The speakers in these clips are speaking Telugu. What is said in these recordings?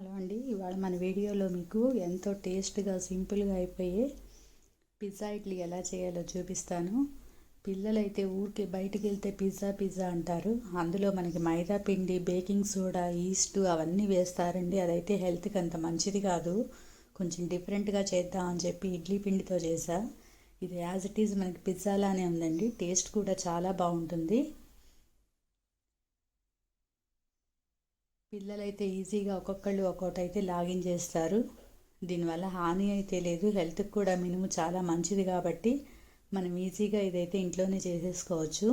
హలో అండి ఇవాళ మన వీడియోలో మీకు ఎంతో టేస్ట్గా సింపుల్గా అయిపోయే పిజ్జా ఇడ్లీ ఎలా చేయాలో చూపిస్తాను. పిల్లలైతే ఊరికి బయటికి వెళ్తే పిజ్జా పిజ్జా అంటారు. అందులో మనకి మైదా పిండి బేకింగ్ సోడా ఈస్ట్ అవన్నీ వేస్తారండి. అదైతే హెల్త్కి అంత మంచిది కాదు. కొంచెం డిఫరెంట్గా చేద్దాం అని చెప్పి ఇడ్లీ పిండితో చేసా. ఇది యాజ్ ఇట్ ఈజ్ మనకి పిజ్జాలానే ఉందండి. టేస్ట్ కూడా చాలా బాగుంటుంది. పిల్లలైతే ఈజీగా ఒక్కొక్కళ్ళు ఒక్కొక్కటి అయితే లాగిన్ చేస్తారు. దీనివల్ల హాని అయితే లేదు. హెల్త్కి కూడా మినుము చాలా మంచిది కాబట్టి మనం ఈజీగా ఇదైతే ఇంట్లోనే చేసేసుకోవచ్చు.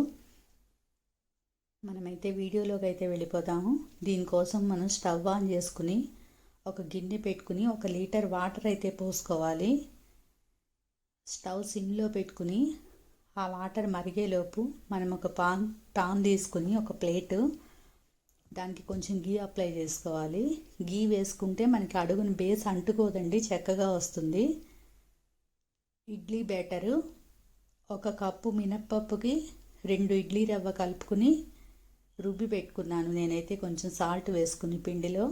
మనమైతే వీడియోలోకి అయితే వెళ్ళిపోతాము. దీనికోసం మనం స్టవ్ ఆన్ చేసుకుని ఒక గిన్నె పెట్టుకుని ఒక లీటర్ వాటర్ అయితే పోసుకోవాలి. స్టవ్ సిమ్లో పెట్టుకుని ఆ వాటర్ మరిగేలోపు మనం ఒక పాన్ పాన్ తీసుకుని ఒక ప్లేటు దానికి కొంచెం గీ అప్లై చేసుకోవాలి. గీ వేసుకుంటే మనకి అడుగుని బేస్ అంటుకోదండి చక్కగా వస్తుంది. ఇడ్లీ బ్యాటరు ఒక కప్పు మినప్పప్పుకి రెండు ఇడ్లీ రవ్వ కలుపుకుని రుబ్బి పెట్టుకున్నాను. నేనైతే కొంచెం సాల్ట్ వేసుకుని పిండిలో.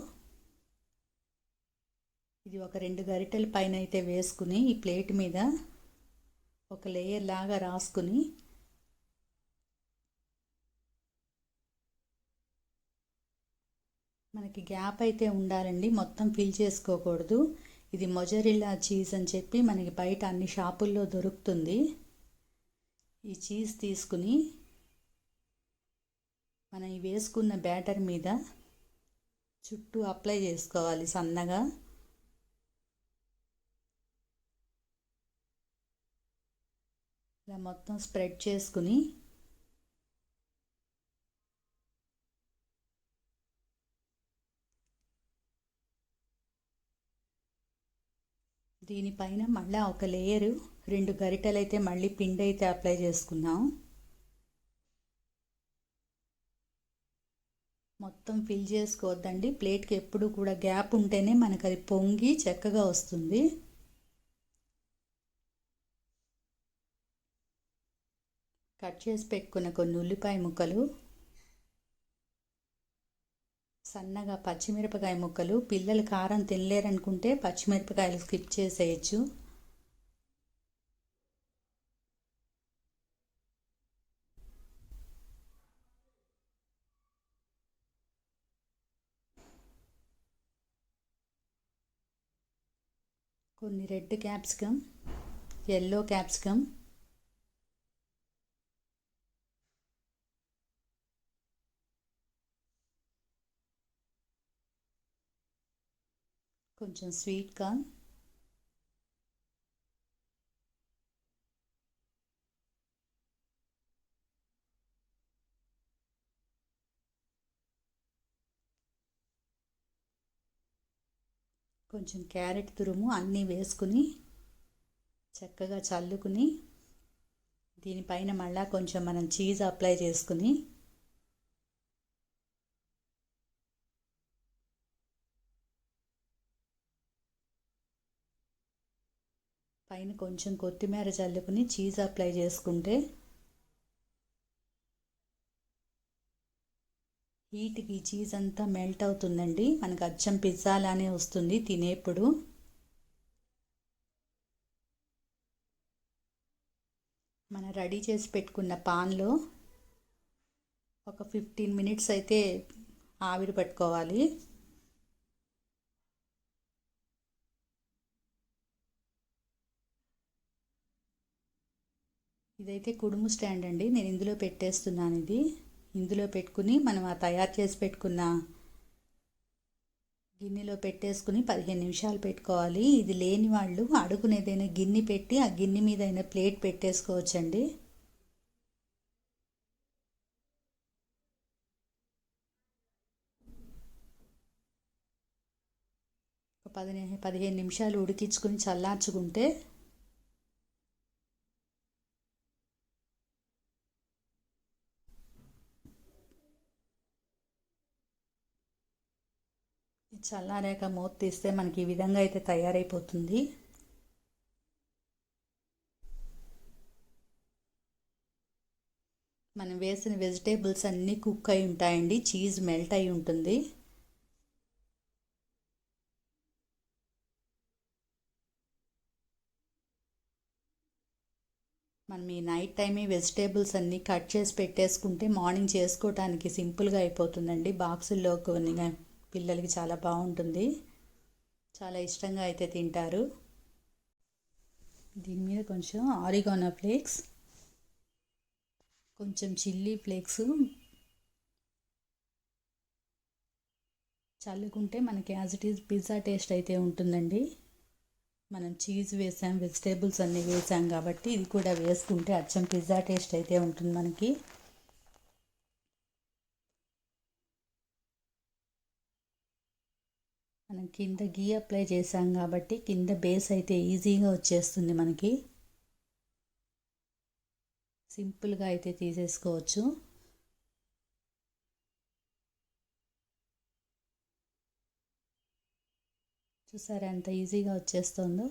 ఇది ఒక రెండు గరిటెల పైన అయితే వేసుకుని ఈ ప్లేట్ మీద ఒక లేయర్ లాగా రాసుకుని మనకి గ్యాప్ అయితే ఉండాలండి. మొత్తం ఫిల్ చేసుకోకూడదు. ఇది మొజరిల్లా చీజ్ అని చెప్పి మనకి బయట అన్ని షాపుల్లో దొరుకుతుంది. ఈ చీజ్ తీసుకుని మనం వేసుకున్న బ్యాటర్ మీద చుట్టూ అప్లై చేసుకోవాలి సన్నగా. ఇలా మొత్తం స్ప్రెడ్ చేసుకుని దీనిపైన మళ్ళీ ఒక లేయరు రెండు గరిటెలు అయితే మళ్ళీ పిండి అయితే అప్లై చేసుకున్నాం మొత్తం ఫిల్ చేసుకోవద్దండి. ప్లేట్కి ఎప్పుడు కూడా గ్యాప్ ఉంటేనే మనకు అది పొంగి చక్కగా వస్తుంది. కట్ చేసి పెట్టుకున్న కొన్ని ఉల్లిపాయ ముక్కలు సన్నగా పచ్చిమిరపకాయ ముక్కలు. పిల్లలు కారం తినలేరనుకుంటే పచ్చిమిరపకాయలు స్కిప్ చేసేయచ్చు. కొన్ని రెడ్ క్యాప్సికమ్ ఎల్లో క్యాప్సికమ్ కొంచెం స్వీట్ కార్న్. కొంచెం క్యారెట్ తురుము అన్నీ వేసుకుని చక్కగా చల్లుకుని దీనిపైన మళ్ళీ కొంచెం మనం చీజ్ అప్లై చేసుకుని పైన కొంచెం కొత్తిమీర చల్లుకుని చీజ్ అప్లై చేసుకుంటే హీట్కి చీజ్ అంతా మెల్ట్ అవుతుందండి. మనకు అచ్చం పిజ్జా లానే వస్తుంది తినేప్పుడు. మన రెడీ చేసి పెట్టుకున్న పాన్లో ఒక ఫిఫ్టీన్ మినిట్స్ అయితే ఆవిరి పట్టుకోవాలి. ఇదైతే కుడుము స్టాండ్ అండి. నేను ఇందులో పెట్టేస్తున్నాను ఇది. ఇందులో పెట్టుకుని మనం ఆ తయారు చేసి పెట్టుకున్న గిన్నెలో పెట్టేసుకుని పదిహేను నిమిషాలు పెట్టుకోవాలి. ఇది లేని వాళ్ళు అడుగునేదైనా గిన్నె పెట్టి ఆ గిన్నె మీద అయినా ప్లేట్ పెట్టేసుకోవచ్చండి. పదిహేను పదిహేను నిమిషాలు ఉడికించుకుని చల్లార్చుకుంటే చల్లారాక మూత తీస్తే మనకి ఈ విధంగా అయితే తయారైపోతుంది. మనం వేసిన వెజిటేబుల్స్ అన్నీ కుక్ అయి ఉంటాయండి. చీజ్ మెల్ట్ అయి ఉంటుంది. మనం ఈ నైట్ టైం ఈ వెజిటేబుల్స్ అన్నీ కట్ చేసి పెట్టేసుకుంటే మార్నింగ్ చేసుకోవటానికి సింపుల్గా అయిపోతుందండి. బాక్సుల్లో కొన్ని పిల్లలకి చాలా బాగుంటుంది. చాలా ఇష్టంగా అయితే తింటారు. దీని మీద కొంచెం ఆరిగోనా ఫ్లేక్స్? కొంచెం చిల్లీ ఫ్లేక్స్. చల్లుకుంటే మనకి as it is pizza taste అయితే ఉంటుందండి. మనం చీజ్ వేసాం వెజిటేబుల్స్ అన్నీ వేసాం కాబట్టి ఇది కూడా వేసుకుంటే అచ్చం పిజ్జా టేస్ట్ అయితే ఉంటుంది మనకి మనం కింద గీ అప్లై చేసాం కాబట్టి కింద బేస్ అయితే ఈజీగా వచ్చేస్తుంది మనకి. సింపుల్గా అయితే తీసేసుకోవచ్చు. చూసారా ఎంత ఈజీగా వచ్చేస్తుందో?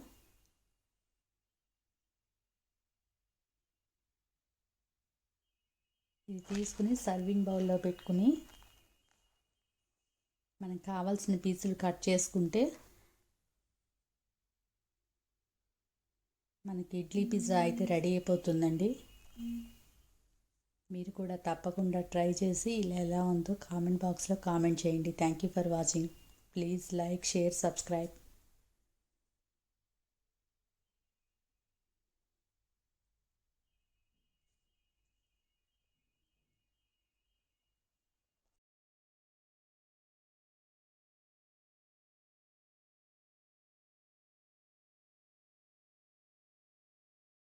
ఇది తీసుకుని సర్వింగ్ బౌల్లో పెట్టుకుని మనకు కావాల్సిన పీసులు కట్ చేసుకుంటే మనకి ఇడ్లీ పిజ్జా అయితే రెడీ అయిపోతుందండి. మీరు కూడా తప్పకుండా ట్రై చేసి ఇలా ఎలా ఉందో కామెంట్ బాక్స్లో కామెంట్ చేయండి. Thank you for watching please like share subscribe